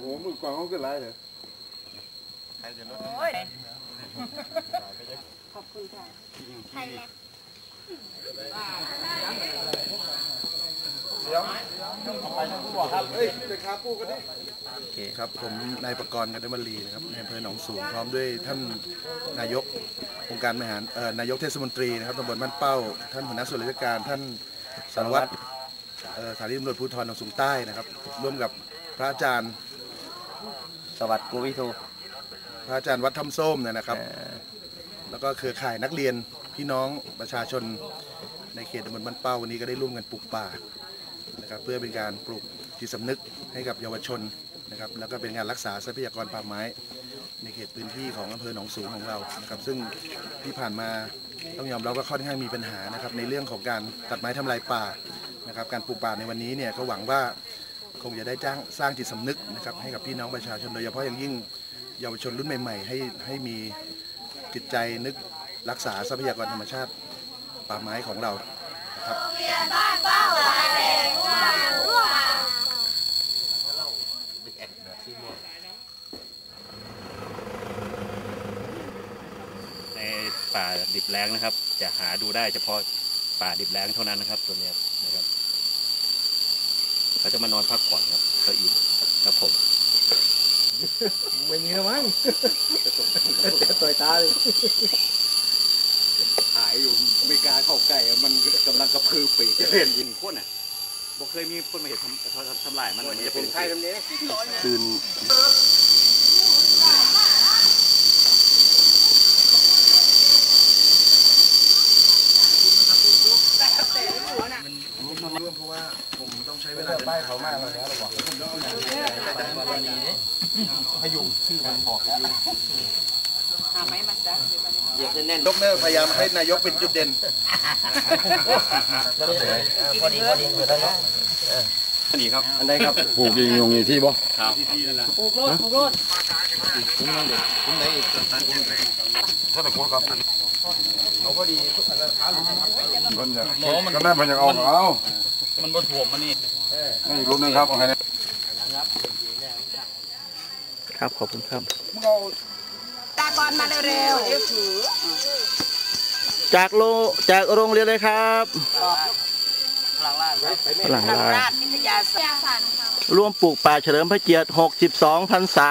โอ้มือกวางเขาขึ้นไรเลยโอ้ยเฮ้ยจะขาปูกันดิโอเคครับผมนายประกรณ์กันดมลีนะครับในอำเภอหนองสูงพร้อมด้วยท่านนายกองค์การบริหารเอ่อนายกเทศมนตรีนะครับตำบลบ้านเป้า ท่านหัวหน้าส่วนราชการท่านสารวัตรเอ่อ สถานีตำรวจภูธรหนองสูงใต้นะครับ ร่วมกับพระอาจารย์สวัสดิ์กูวิทูพระอาจารย์วัดถ้ำส้มเนี่ยนะครับ แล้วก็เครือข่ายนักเรียนพี่น้องประชาชนในเขตตำบลบ้านเป้าวันนี้ก็ได้ร่วมกันปลูกป่านะครับเพื่อเป็นการปลูกจิตสำนึกให้กับเยาวชนนะครับแล้วก็เป็นการรักษาทรัพยากรป่าไม้ ในเขตพื้นที่ของอำเภอหนองสูงของเรานะครับ ซึ่งที่ผ่านมาต้องยอมรับว่าค่อนข้างมีปัญหานะครับในเรื่องของการตัดไม้ทำลายป่า นะครับการปลูกป่าในวันนี้เนี่ยก็หวังว่าคงจะได้จ้างสร้างจิตสำนึกนะครับให้กับพี่น้องประชาชนโดยเฉพาะอย่างยิ่งเยาวชนรุ่นใหม่ ๆ ให้ให้มีจิตใจนึกรักษาทรัพยากรธรรมชาติป่าไม้ของเรานะครับในป่าดิบแล้งนะครับ จะหาดูได้เฉพาะป่าดิบแล้งเท่านั้นนะครับตัวเนี้ยนะครับ เขาจะมานอนพักผ่อนครับเขาอิ่มครับผมไม่มีแล้วมั้งจะต่อยตาเลยหายอยู่ไม่กล้าเข้าใกล้อะมันกำลังกระพือปีกเห็นยิงคนอะบอกเคยมีคนมาเห็นทำทำทำลายมันมันจะเป็นไทยทำนี้ตื่น มันร่วมเพราะว่า ผมต้องใช้เวลาเดินทางเขามากเลยนะเราบอกผมต้องเอาหนังแต่ดันกรณีนี้พยุงชื่อมันบอกแล้วหาไม้มาจ้ะเหยียบแน่นยกเนี่ยพยายามให้นายกเป็นจุดเด่นๆพอดีพอดีอยู่แล้วเนาะนี่ครับ อันใดครับ ปลูกยิงลงในที่บ่ครับปลูกโลดปลูกโลดถ้าแต่คนครับเอาพอดีคนอยากก็แม่มันอยากเอาเอา มันบนถ่วมมันนี่นี่อีกรูปหนึงครับเอาให้ครับขอบคุณครับตากรมาเร็วๆเดี๋ยวถือจากโลจากโรงเรียนเลยครับหลังลาดราชวิทยาศาสตร์ร่วมปลูกป่าเฉลิมพระเกียรติ 62พรรษา